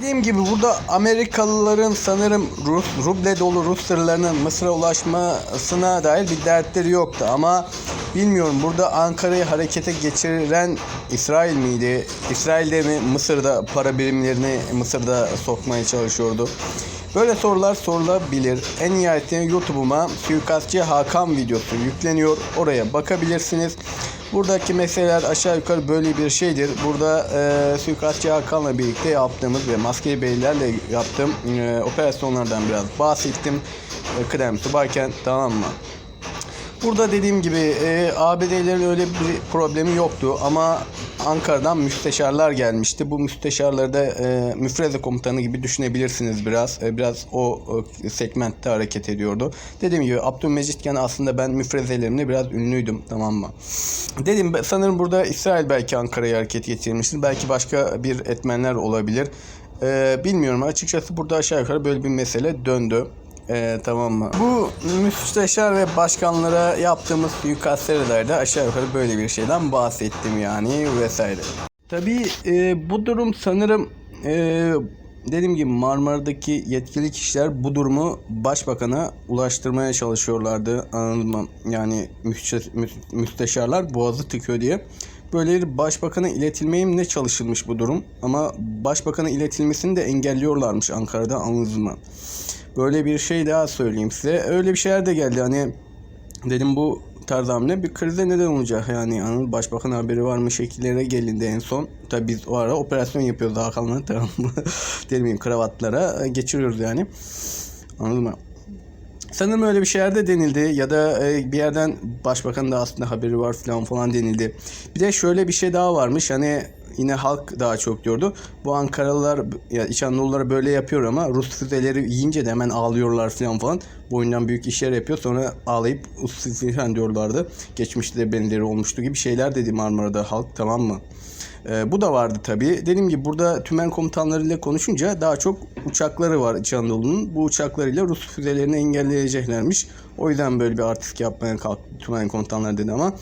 Dediğim gibi burada Amerikalıların sanırım Rus, ruble dolu Rus tırlarının Mısır'a ulaşmasına dair bir dertleri yoktu. Ama bilmiyorum burada Ankara'yı harekete geçiren İsrail miydi? İsrail'de mi Mısır'da para birimlerini Mısır'da sokmaya çalışıyordu? Böyle sorular sorulabilir. En nihayetinde YouTube'uma suikastçı Hakan videosu yükleniyor. Oraya bakabilirsiniz. Buradaki meseleler aşağı yukarı böyle bir şeydir. Burada e, suikastçı Hakan'la birlikte yaptığımız ve maskeli beylerle yaptığım e, operasyonlardan biraz bahsettim. E, kıdem subayken tamam mı? Burada dediğim gibi e, ABD'lerin öyle bir problemi yoktu ama Ankara'dan müsteşarlar gelmişti. Bu müsteşarları da e, müfreze komutanı gibi düşünebilirsiniz biraz. E, biraz o e, segmentte hareket ediyordu. Dediğim gibi Abdülmecitken aslında ben müfrezelerimle biraz ünlüydüm tamam mı? Dedim sanırım burada İsrail belki Ankara'ya hareket geçirmiştir. Belki başka bir etmenler olabilir. E, bilmiyorum açıkçası burada aşağı yukarı böyle bir mesele döndü. Ee, tamam mı? Bu müsteşar ve başkanlara yaptığımız suikastlerde aşağı yukarı böyle bir şeyden bahsettim yani vesaire. Tabii e, bu durum sanırım e, dediğim gibi Marmara'daki yetkili kişiler bu durumu başbakana ulaştırmaya çalışıyorlardı. Anladın mı? Yani müste- mü- müsteşarlar boğazı tıkıyor diye. Böyle bir başbakana ne çalışılmış bu durum? Ama başbakana iletilmesini de engelliyorlarmış Ankara'da anladınız mı? Böyle bir şey daha söyleyeyim size. Öyle bir şeyler de geldi hani dedim bu tarz hamle bir krize neden olacak yani. yani başbakan haberi var mı şekillere gelindi en son. Tabi biz o ara operasyon yapıyoruz Hakan'la tamam mı? Kravatlara geçiriyoruz yani. Anladın mı? Sanırım öyle bir şeyler de denildi ya da e, bir yerden başbakanın da aslında haberi var falan falan denildi. Bir de şöyle bir şey daha varmış hani yine halk daha çok diyordu. Bu Ankaralılar ya İç Anadolulara böyle yapıyor ama Rus füzeleri yiyince de hemen ağlıyorlar falan falan. Bu oyundan büyük işler yapıyor sonra ağlayıp falan diyorlardı. Geçmişte de benzeri olmuştu gibi şeyler dedi Marmara'da halk tamam mı? Ee, bu da vardı tabii. Dediğim gibi burada tümen komutanlarıyla konuşunca daha çok uçakları var İç Anadolu'nun. Bu uçaklarıyla Rus füzelerini engelleyeceklermiş. O yüzden böyle bir artistik yapmaya kalktı tümen komutanlar dedi ama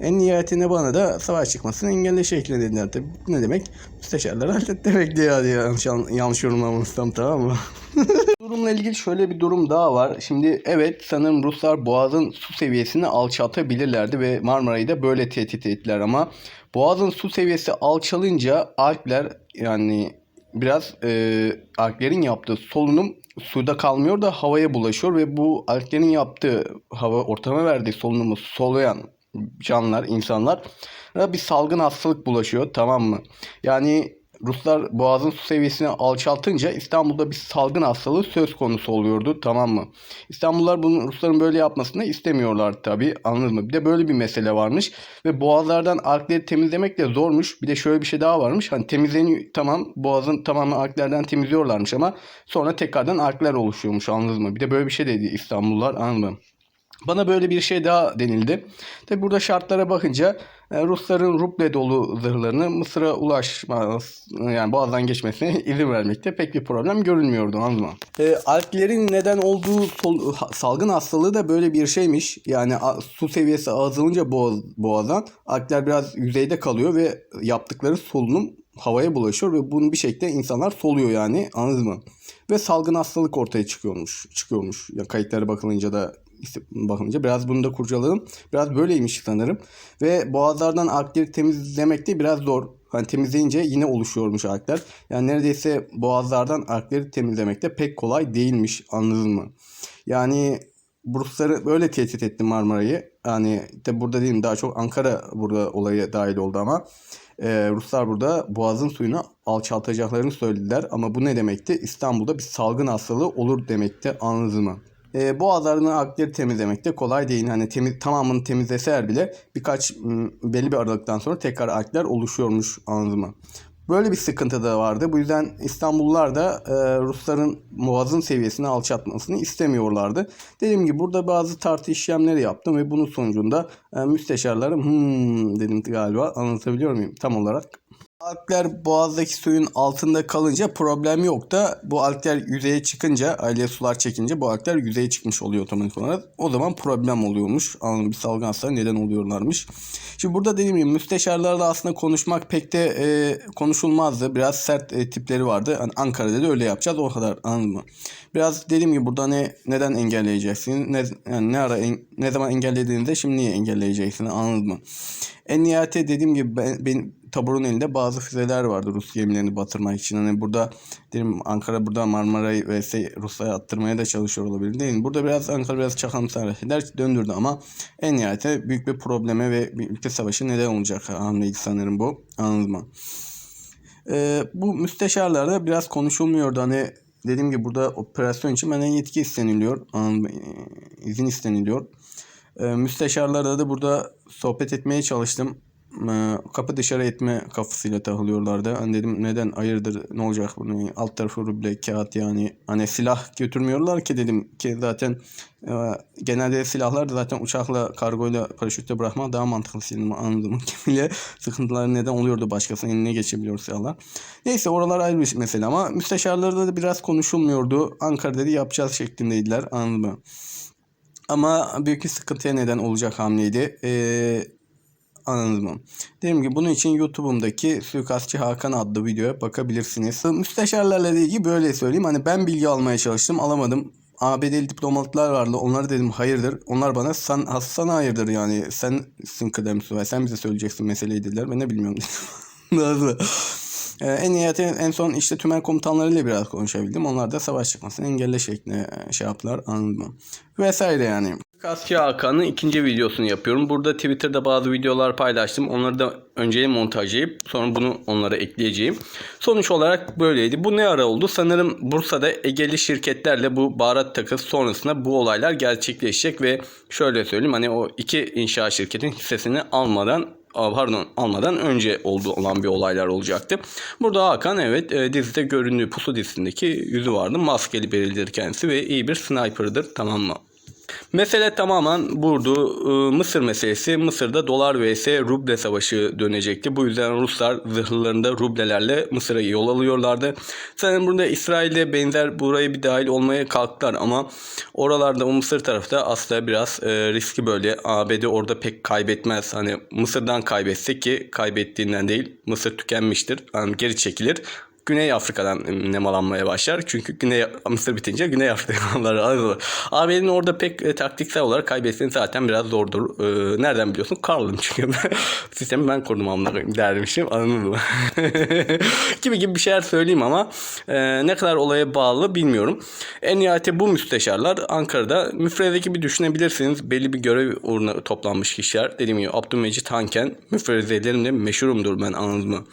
en nihayetinde bana da savaş çıkmasını engelle şeklinde dediler tabii. Bu ne demek? Müsteşarlar hallet demek diye hadi yanlış, yanlış yorumlamışsam tamam mı? Durumla ilgili şöyle bir durum daha var. Şimdi evet sanırım Ruslar Boğaz'ın su seviyesini alçaltabilirlerdi ve Marmara'yı da böyle tehdit ettiler ama Boğaz'ın su seviyesi alçalınca Alpler yani biraz e, Alplerin yaptığı solunum suda kalmıyor da havaya bulaşıyor ve bu Alplerin yaptığı hava ortama verdiği solunumu soluyan canlılar, insanlar bir salgın hastalık bulaşıyor tamam mı? Yani Ruslar boğazın su seviyesini alçaltınca İstanbul'da bir salgın hastalığı söz konusu oluyordu tamam mı? İstanbullular bunu Rusların böyle yapmasını istemiyorlar tabi anladın mı? Bir de böyle bir mesele varmış ve boğazlardan alkleri temizlemek de zormuş. Bir de şöyle bir şey daha varmış. Hani temizleniyor tamam boğazın tamamen alklerden temizliyorlarmış ama sonra tekrardan alkler oluşuyormuş anladın mı? Bir de böyle bir şey dedi İstanbullular anladın mı? Bana böyle bir şey daha denildi. Tabi burada şartlara bakınca e, Rusların ruble dolu zırhlarını Mısır'a ulaşmaz yani boğazdan geçmesine izin vermekte pek bir problem görünmüyordu anladın mı? E, Alplerin neden olduğu sol, salgın hastalığı da böyle bir şeymiş. Yani a, su seviyesi azalınca boğaz, boğazdan Alpler biraz yüzeyde kalıyor ve yaptıkları solunum havaya bulaşıyor ve bunu bir şekilde insanlar soluyor yani anladın mı? Ve salgın hastalık ortaya çıkıyormuş. Çıkıyormuş. Ya kayıtlara bakılınca da bakınca biraz bunu da kurcaladım. Biraz böyleymiş sanırım. Ve boğazlardan alkleri temizlemek de biraz zor. Hani temizleyince yine oluşuyormuş alkler. Yani neredeyse boğazlardan alkleri temizlemek de pek kolay değilmiş anladın mı? Yani Rusları böyle tehdit etti Marmara'yı. Yani de burada değilim daha çok Ankara burada olaya dahil oldu ama e, Ruslar burada boğazın suyunu alçaltacaklarını söylediler. Ama bu ne demekti? İstanbul'da bir salgın hastalığı olur demekti anladın mı? E, boğazlarını akleri temizlemek de kolay değil. Hani temiz, tamamını temizleseler bile birkaç belli bir aralıktan sonra tekrar akler oluşuyormuş mı? Böyle bir sıkıntı da vardı. Bu yüzden İstanbullular da e, Rusların boğazın seviyesini alçaltmasını istemiyorlardı. Dediğim gibi burada bazı tartı işlemleri yaptım ve bunun sonucunda e, müsteşarlarım hmm dedim galiba anlatabiliyor muyum tam olarak? Algler boğazdaki suyun altında kalınca problem yok da bu algler yüzeye çıkınca, aile sular çekince bu algler yüzeye çıkmış oluyor otomatik olarak. O zaman problem oluyormuş. Anladın bir salgın neden oluyorlarmış. Şimdi burada dediğim gibi müsteşarlarla aslında konuşmak pek de e, konuşulmazdı. Biraz sert e, tipleri vardı. Hani Ankara'da da öyle yapacağız o kadar anladın mı? Biraz dediğim gibi burada ne neden engelleyeceksin? Ne, yani ne ara en- ne zaman engellediğinde şimdi niye engelleyeceksin anladın mı? En nihayetinde dediğim gibi ben, benim taburun elinde bazı füzeler vardı Rus gemilerini batırmak için. Hani burada dedim Ankara burada Marmara'yı vs Rusya'ya attırmaya da çalışıyor olabilir değil mi? Burada biraz Ankara biraz çakamsar eder döndürdü ama en nihayetinde büyük bir probleme ve bir ülke savaşı neden olacak hamleydi sanırım bu. Anladın mı? Ee, bu müsteşarlarda biraz konuşulmuyordu. Hani dediğim gibi burada operasyon için benden yetki isteniliyor. izin isteniliyor. Ee, müsteşarlarla da burada sohbet etmeye çalıştım. Ee, kapı dışarı etme kafasıyla takılıyorlardı. Hani dedim neden hayırdır ne olacak bunu alt tarafı ruble kağıt yani hani silah götürmüyorlar ki dedim ki zaten e, genelde silahlar da zaten uçakla kargoyla paraşütle bırakmak daha mantıklı senin anladığım kimiyle sıkıntıları neden oluyordu başkasının eline geçebiliyor silahlar. Neyse oralar ayrı bir mesele ama müsteşarlarda da biraz konuşulmuyordu. Ankara dedi yapacağız şeklindeydiler anladın mı? Ama büyük bir sıkıntıya neden olacak hamleydi. Ee, anladın mı? Dediğim bunun için YouTube'umdaki Suikastçı Hakan adlı videoya bakabilirsiniz. Müsteşarlarla ilgili böyle söyleyeyim. Hani ben bilgi almaya çalıştım alamadım. ABD'li diplomatlar vardı. Onlara dedim hayırdır. Onlar bana sen Hasan hayırdır yani. Sensin kıdem ve sen bize söyleyeceksin meseleyi dediler. Ben ne bilmiyorum dedim. Ee, en nihayetinde en son işte tümen komutanlarıyla biraz konuşabildim. Onlar da savaş çıkmasını engelle şeklinde e, şey yaptılar anladın mı? Vesaire yani. Kaskı Hakan'ın ikinci videosunu yapıyorum. Burada Twitter'da bazı videolar paylaştım. Onları da önce montajlayıp sonra bunu onlara ekleyeceğim. Sonuç olarak böyleydi. Bu ne ara oldu? Sanırım Bursa'da Egeli şirketlerle bu baharat takısı sonrasında bu olaylar gerçekleşecek ve şöyle söyleyeyim hani o iki inşaat şirketin hissesini almadan pardon almadan önce oldu olan bir olaylar olacaktı. Burada Hakan evet e, dizide göründüğü pusu dizisindeki yüzü vardı. Maskeli biridir kendisi ve iyi bir sniper'dır tamam mı? Mesele tamamen burada e, Mısır meselesi. Mısır'da dolar vs ruble savaşı dönecekti. Bu yüzden Ruslar zırhlarında rublelerle Mısır'a yol alıyorlardı. Sanırım burada İsrail'de benzer buraya bir dahil olmaya kalktılar ama oralarda o Mısır tarafta aslında biraz e, riskli böyle. ABD orada pek kaybetmez. Hani Mısır'dan kaybetse ki kaybettiğinden değil. Mısır tükenmiştir. Yani geri çekilir. Güney Afrika'dan nemalanmaya başlar. Çünkü Güney Mısır bitince Güney Afrikalılar alır. AB'nin orada pek e, taktiksel olarak kaybetmesi zaten biraz zordur. E, nereden biliyorsun? Karl'ım çünkü. Sistemi ben kurdum amına dermişim. Anladın mı? gibi gibi bir şeyler söyleyeyim ama e, ne kadar olaya bağlı bilmiyorum. En nihayetinde bu müsteşarlar Ankara'da müfreze gibi düşünebilirsiniz. Belli bir görev uğruna toplanmış kişiler. Dediğim gibi Abdülmecit Hanken müfrezelerimle meşhurumdur ben anladın mı?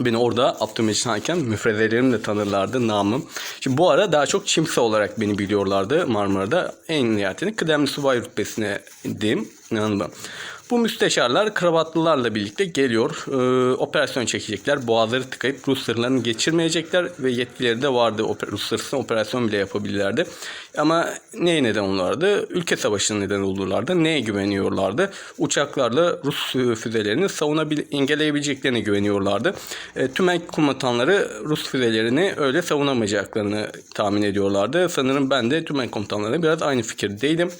Beni orada Abdülmecit Hanken müfrezelerim tanırlardı namım. Şimdi bu ara daha çok Çimsa olarak beni biliyorlardı Marmara'da. En nihayetinde kıdemli subay rütbesine indim. Anladın? Bu müsteşarlar kravatlılarla birlikte geliyor. Ee, operasyon çekecekler. Boğazları tıkayıp Rus sırlarını geçirmeyecekler ve yetkileri de vardı. Oper Rus sırrısına operasyon bile yapabilirlerdi. Ama neye neden olurlardı? Ülke savaşının neden olurlardı. Neye güveniyorlardı? Uçaklarla Rus füzelerini savunabil engelleyebileceklerine güveniyorlardı. E, tümen komutanları Rus füzelerini öyle savunamayacaklarını tahmin ediyorlardı. Sanırım ben de tümen komutanlarına biraz aynı fikirdeydim.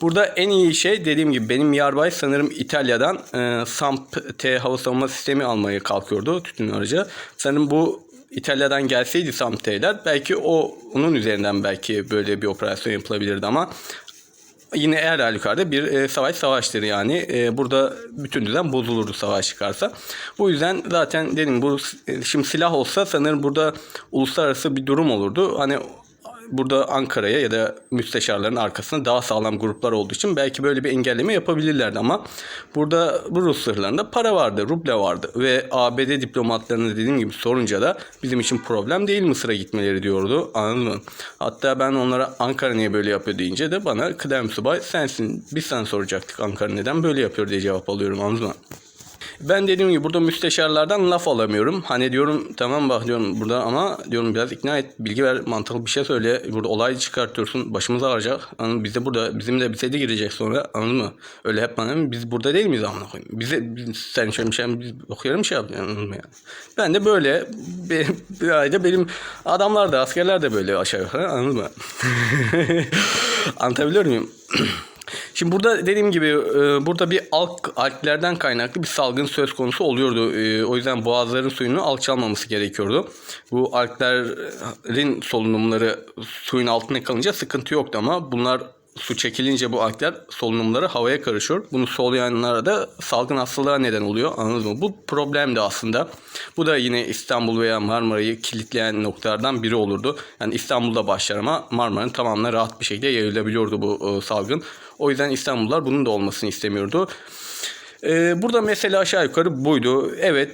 Burada en iyi şey dediğim gibi benim Yarbay sanırım İtalya'dan e, SAMP-T hava savunma sistemi almaya kalkıyordu tütün aracı. Sanırım bu İtalya'dan gelseydi SAMP-T'ler belki o onun üzerinden belki böyle bir operasyon yapılabilirdi ama yine eğer halükarda bir e, savaş savaştır yani. E, burada bütün düzen bozulurdu savaş çıkarsa. Bu yüzden zaten dedim bu e, şimdi silah olsa sanırım burada uluslararası bir durum olurdu. Hani burada Ankara'ya ya da müsteşarların arkasında daha sağlam gruplar olduğu için belki böyle bir engelleme yapabilirlerdi ama burada bu Rus sırlarında para vardı, ruble vardı ve ABD diplomatlarına dediğim gibi sorunca da bizim için problem değil Mısır'a gitmeleri diyordu. Anladın mı? Hatta ben onlara Ankara niye böyle yapıyor deyince de bana kıdem subay sensin biz sen soracaktık Ankara neden böyle yapıyor diye cevap alıyorum anladın mı? Ben dediğim gibi burada müsteşarlardan laf alamıyorum. Hani diyorum tamam bak diyorum burada ama diyorum biraz ikna et, bilgi ver, mantıklı bir şey söyle. Burada olay çıkartıyorsun, başımız ağrıyacak. Anladın? Biz de burada, bizim de bize de girecek sonra. Anladın mı? Öyle hep bana biz burada değil miyiz amına koyayım? Bize, biz, sen şöyle bir şey, biz okuyorum şey yap. Anladın mı yani? Ben de böyle, benim, ayda benim adamlar da, askerler de böyle aşağı yukarı. Anladın mı? Anlatabiliyor muyum? Şimdi burada dediğim gibi e, burada bir alk, alklerden kaynaklı bir salgın söz konusu oluyordu. E, O yüzden boğazların suyunu alçalmaması gerekiyordu. Bu alklerin solunumları suyun altına kalınca sıkıntı yoktu ama bunlar su çekilince bu alkler solunumları havaya karışıyor. Bunu soluyanlara da salgın hastalığa neden oluyor. Anladınız mı? Bu problem de aslında. Bu da yine İstanbul veya Marmara'yı kilitleyen noktalardan biri olurdu. Yani İstanbul'da başlar ama Marmara'nın tamamına rahat bir şekilde yayılabiliyordu bu e, salgın. O yüzden İstanbullular bunun da olmasını istemiyordu. Ee, burada mesele aşağı yukarı buydu. Evet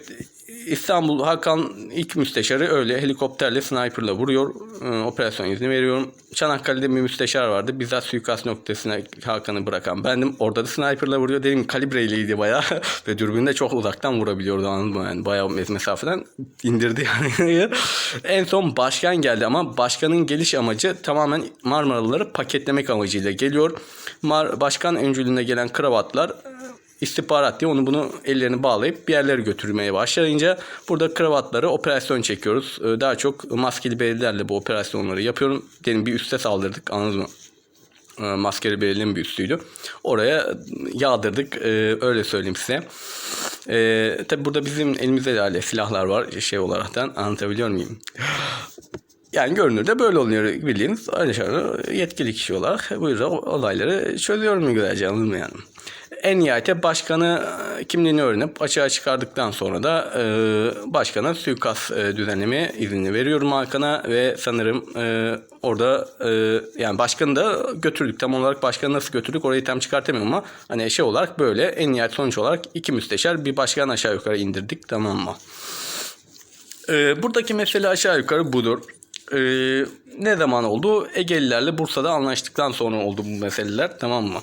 İstanbul Hakan ilk müsteşarı öyle helikopterle sniperla vuruyor. Ee, operasyon izni veriyorum. Çanakkale'de bir müsteşar vardı. Bizzat suikast noktasına Hakan'ı bırakan bendim. Orada da sniperla vuruyor. Dedim kalibreyliydi bayağı. Ve dürbünde çok uzaktan vurabiliyordu anladın mı? Yani bayağı mesafeden indirdi yani. en son başkan geldi ama başkanın geliş amacı tamamen Marmaralıları paketlemek amacıyla geliyor. Mar başkan öncülüğünde gelen kravatlar istihbarat diye onu bunu ellerini bağlayıp bir yerlere götürmeye başlayınca burada kravatları operasyon çekiyoruz. Ee, Daha çok maskeli beledilerle bu operasyonları yapıyorum. Diyelim bir üste saldırdık anladınız mı? Ee, Maskeli belediyenin bir üstüydü. Oraya yağdırdık ee, öyle söyleyeyim size. Tabi burada bizim elimizde de hala silahlar var şey olaraktan anlatabiliyor muyum? Yani görünürde böyle oluyor bildiğiniz aynı şekilde yetkili kişi olarak bu olayları çözüyorum güzelce anladın? En nihayete başkanı e, kimliğini öğrenip açığa çıkardıktan sonra da e, başkana suikast e, düzenlemeye izni veriyorum Hakan'a ve sanırım e, orada e, yani başkanı da götürdük. Tam olarak başkanı nasıl götürdük orayı tam çıkartamıyorum ama hani şey olarak böyle en nihayet sonuç olarak iki müsteşar bir başkan aşağı yukarı indirdik tamam mı? E, buradaki mesele aşağı yukarı budur. Ee, ne zaman oldu? Egelilerle Bursa'da anlaştıktan sonra oldu bu meseleler tamam mı?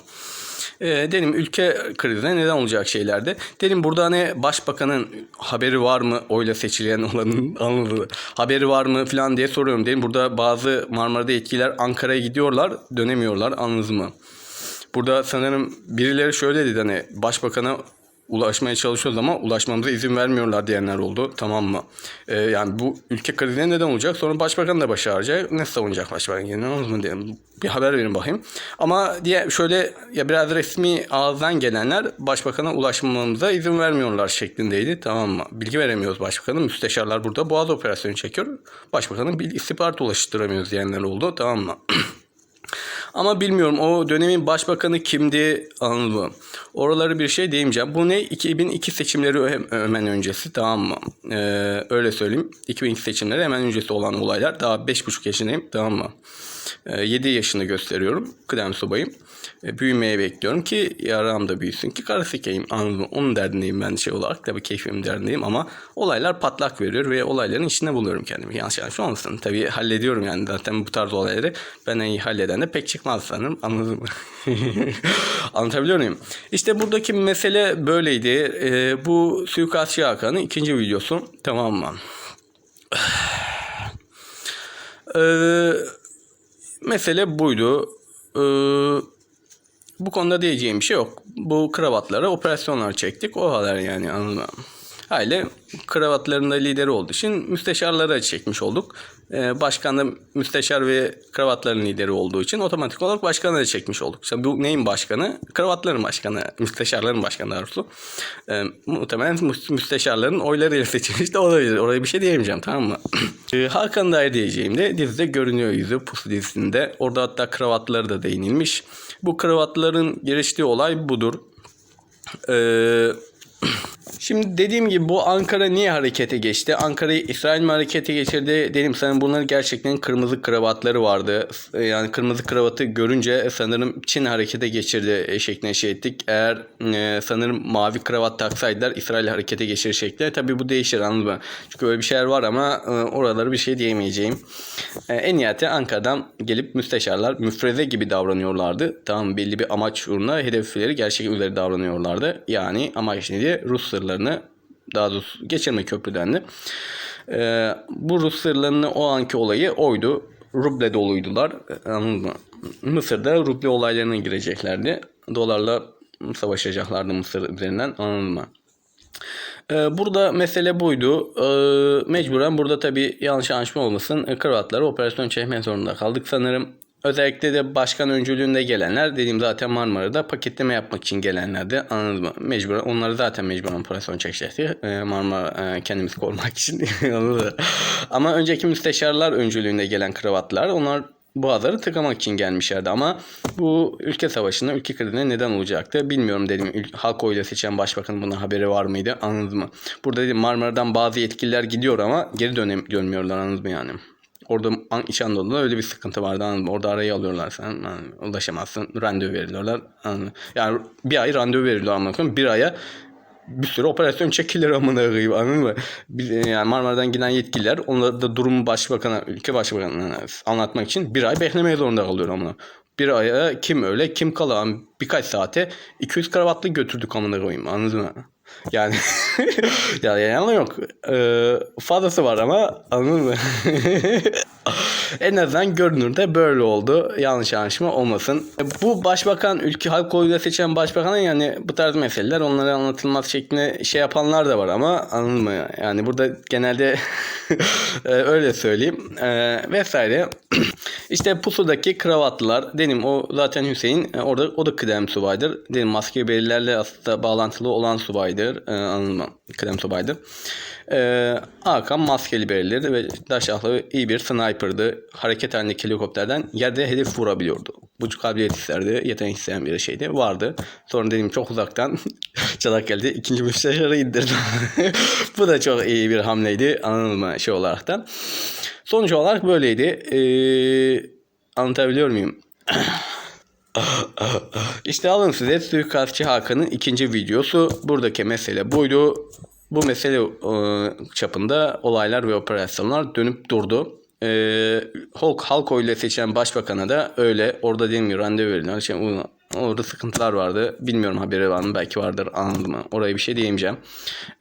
Ee, dedim ülke krizine neden olacak şeylerdi. Dedim burada hani başbakanın haberi var mı oyla seçilen olanın anladığı haberi var mı falan diye soruyorum. Dedim burada bazı Marmara'da etkiler Ankara'ya gidiyorlar dönemiyorlar anladınız mı? Burada sanırım birileri şöyle dedi hani başbakana ulaşmaya çalışıyoruz ama ulaşmamıza izin vermiyorlar diyenler oldu. Tamam mı? Ee, yani bu ülke krizine neden olacak? Sonra başbakan da başı ağrıyacak. Ne savunacak başbakan? Yani ne olur mu diyelim. Bir haber verin bakayım. Ama diye şöyle ya biraz resmi ağızdan gelenler başbakana ulaşmamıza izin vermiyorlar şeklindeydi. Tamam mı? Bilgi veremiyoruz başbakana. Müsteşarlar burada boğaz operasyonu çekiyor. Başbakanın bir istihbarat ulaştıramıyoruz diyenler oldu. Tamam mı? Ama bilmiyorum o dönemin başbakanı kimdi anladın mı? Oraları bir şey diyemeyeceğim. Bu ne? 2002 seçimleri he- hemen öncesi tamam mı? Ee, öyle söyleyeyim. 2002 seçimleri hemen öncesi olan olaylar. Daha 5,5 yaşındayım tamam mı? Ee, 7 yaşını gösteriyorum. Kıdem subayım. Ee, büyümeye bekliyorum ki yaram da büyüsün ki karı sikeyim? Onun derdindeyim ben şey olarak. Tabii keyfim derdindeyim ama olaylar patlak veriyor ve olayların içinde buluyorum kendimi. Yanlış yanlış olmasın. Tabii hallediyorum yani zaten bu tarz olayları ben en iyi halleden de pek çıkmaz sanırım. Anladın mı? Anlatabiliyor muyum? İşte buradaki mesele böyleydi. Ee, bu suikastçı Hakan'ın ikinci videosu. Tamam mı? Ee, mesele buydu. Ee, bu konuda diyeceğim bir şey yok. Bu kravatlara operasyonlar çektik. O kadar yani anladın mı? Aile kravatlarında lideri olduğu için müsteşarlara çekmiş olduk. Ee, başkan da müsteşar ve kravatların lideri olduğu için otomatik olarak başkanı da çekmiş olduk. İşte bu neyin başkanı? Kravatların başkanı, müsteşarların başkanı doğrusu. Ee, muhtemelen mü- müsteşarların oylarıyla seçilmiş de olabilir. Oraya bir şey diyemeyeceğim tamam mı? ee, Hakan Dair diyeceğim de dizide görünüyor yüzü Pusu dizisinde. Orada hatta kravatları da değinilmiş. Bu kravatların geliştiği olay budur. Ee, Şimdi dediğim gibi bu Ankara niye harekete geçti? Ankara'yı İsrail mi harekete geçirdi? Dedim sana bunların gerçekten kırmızı kravatları vardı. Yani kırmızı kravatı görünce sanırım Çin harekete geçirdi e, şeklinde şey ettik. Eğer e, sanırım mavi kravat taksaydılar İsrail harekete geçirir şeklinde. Tabi bu değişir anladın mı? Çünkü öyle bir şeyler var ama e, oraları bir şey diyemeyeceğim. E, en nihayeti Ankara'dan gelip müsteşarlar müfreze gibi davranıyorlardı. Tamam belli bir amaç uğruna hedefleri gerçek üzere davranıyorlardı. Yani amaç neydi? Rus sırları sırlarını daha doğrusu geçirme köprüden de. Ee, bu Rus sırlarının o anki olayı oydu. Ruble doluydular. Ee, Anladın mı? Mısır'da ruble olaylarına gireceklerdi. Dolarla savaşacaklardı Mısır üzerinden. Anladın mı? Ee, burada mesele buydu. Ee, mecburen burada tabii yanlış anlaşma olmasın. E, Kravatları operasyon çekmek zorunda kaldık sanırım. Özellikle de başkan öncülüğünde gelenler dediğim zaten Marmara'da paketleme yapmak için gelenlerdi. Anladın mı? Mecburen onları zaten mecburen operasyon çekecekti. Ee, Marmara e, kendimizi korumak için. Ama önceki müsteşarlar öncülüğünde gelen kravatlar onlar boğazları tıkamak için gelmişlerdi ama bu ülke savaşında ülke krizine neden olacaktı bilmiyorum dedim. Halk oyla seçen başbakanın bundan haberi var mıydı anladın mı? Burada dedim Marmara'dan bazı yetkililer gidiyor ama geri dönem dönmüyorlar anladın mı yani? Orada İç Anadolu'da öyle bir sıkıntı vardı anladın? Orada arayı alıyorlar sen mı? ulaşamazsın randevu veriyorlar anladın? Yani bir ay randevu veriyorlar ama bir aya bir sürü operasyon çekilir amına koyayım anladın mı? Bir- Yani Marmara'dan giden yetkililer onları da durumu başbakana, ülke başbakanına anlatmak için bir ay beklemeye zorunda kalıyor amına. Bir aya kim öyle kim kalan birkaç saate 200 kravatlı götürdük amına koyayım anladın mı? Yani ya yalan yok. Ee, fazlası var ama anladın mı? en azından görünürde böyle oldu. Yanlış anlaşma olmasın. Bu başbakan ülke halk oyuyla seçen başbakanın yani bu tarz meseleler onlara anlatılmaz şeklinde şey yapanlar da var ama mı? Yani burada genelde e, öyle söyleyeyim. E, vesaire. işte pusudaki kravatlılar dedim o zaten Hüseyin e, orada o da kıdem subaydır. Dedim maske belirlerle aslında bağlantılı olan subaydır. E, mı? Kıdem subaydır. E, Hakan maskeli belirleri ve daşaklı iyi bir sniper'dı. Hareket halindeki helikopterden yerde hedef vurabiliyordu. Bu kabiliyet isterdi. Yetenek isteyen bir şeydi. Vardı. Sonra dedim çok uzaktan çalak geldi. ikinci müsteşarı indirdi. Bu da çok iyi bir hamleydi. Mı? Şey olarak da. Sonuç olarak böyleydi. Ee, anlatabiliyor muyum? İşte alın size Suikastçı Hakan'ın ikinci videosu. Buradaki mesele buydu. Bu mesele e, çapında olaylar ve operasyonlar dönüp durdu. E, Halk, Halko ile seçen başbakana da öyle. Orada mi randevu verilen şey, orada sıkıntılar vardı. Bilmiyorum haberi var mı? Belki vardır anladım mı? Oraya bir şey diyemeyeceğim.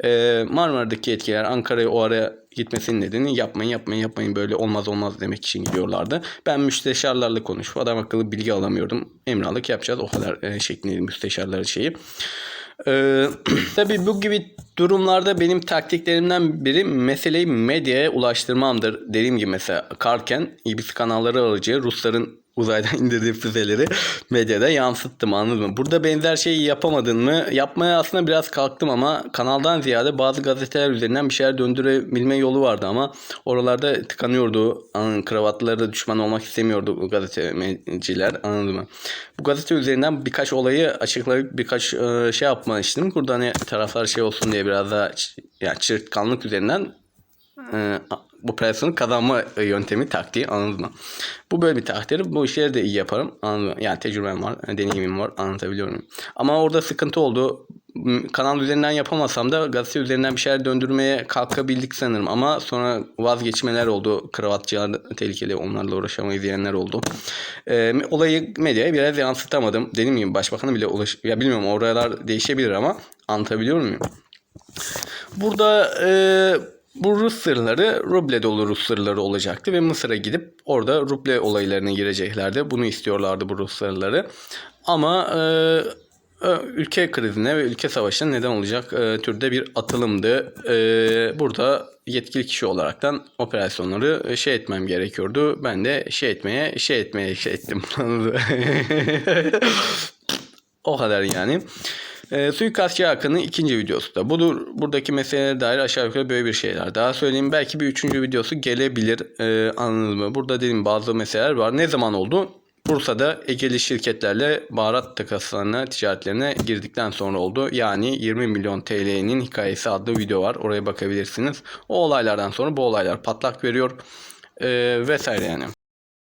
E, Marmara'daki etkiler Ankara'ya o araya gitmesinin nedeni yapmayın yapmayın yapmayın böyle olmaz olmaz demek için gidiyorlardı. Ben müsteşarlarla konuşup adam akıllı bilgi alamıyordum. Emralık yapacağız o kadar e, şeklinde müsteşarların şeyi. Ee, tabii bu gibi durumlarda benim taktiklerimden biri meseleyi medyaya ulaştırmamdır. Dediğim gibi mesela Karken İBİS kanalları aracı Rusların uzaydan indirdiği füzeleri medyada yansıttım anladın mı? Burada benzer şeyi yapamadın mı? Yapmaya aslında biraz kalktım ama kanaldan ziyade bazı gazeteler üzerinden bir şeyler döndürebilme yolu vardı ama oralarda tıkanıyordu. Anladın, kravatları da düşman olmak istemiyordu bu gazeteciler anladın mı? Bu gazete üzerinden birkaç olayı açıklayıp birkaç e, şey yapmıştım. Burada hani taraflar şey olsun diye biraz daha ç- yani çırtkanlık üzerinden e, operasyonu kazanma yöntemi taktiği anladın mı? Bu böyle bir takdir. Bu işleri de iyi yaparım. Anladın mı? Yani tecrübem var, deneyimim var. Anlatabiliyor muyum? Ama orada sıkıntı oldu. Kanal üzerinden yapamasam da gazete üzerinden bir şeyler döndürmeye kalkabildik sanırım. Ama sonra vazgeçmeler oldu. Kravatçılar tehlikeli. Onlarla uğraşamayız diyenler oldu. Ee, olayı medyaya biraz yansıtamadım. Dediğim gibi başbakanı bile ulaş... Ya bilmiyorum oralar değişebilir ama anlatabiliyor muyum? Burada e, bu Rus sırları ruble dolu Rus sırları olacaktı ve Mısır'a gidip orada ruble olaylarına gireceklerdi. Bunu istiyorlardı bu Rus sırları. Ama e, e, ülke krizine ve ülke savaşına neden olacak e, türde bir atılımdı. E, burada yetkili kişi olaraktan operasyonları e, şey etmem gerekiyordu. Ben de şey etmeye şey etmeye şey ettim. O kadar yani. E, suikastçı Hakan'ın ikinci videosu da. Budur, buradaki meselelere dair aşağı yukarı böyle bir şeyler. Daha söyleyeyim belki bir üçüncü videosu gelebilir. E, anladınız mı? Burada dediğim bazı meseleler var. Ne zaman oldu? Bursa'da Egeli şirketlerle baharat takaslarına, ticaretlerine girdikten sonra oldu. Yani 20 milyon TL'nin hikayesi adlı video var. Oraya bakabilirsiniz. O olaylardan sonra bu olaylar patlak veriyor. E, vesaire yani.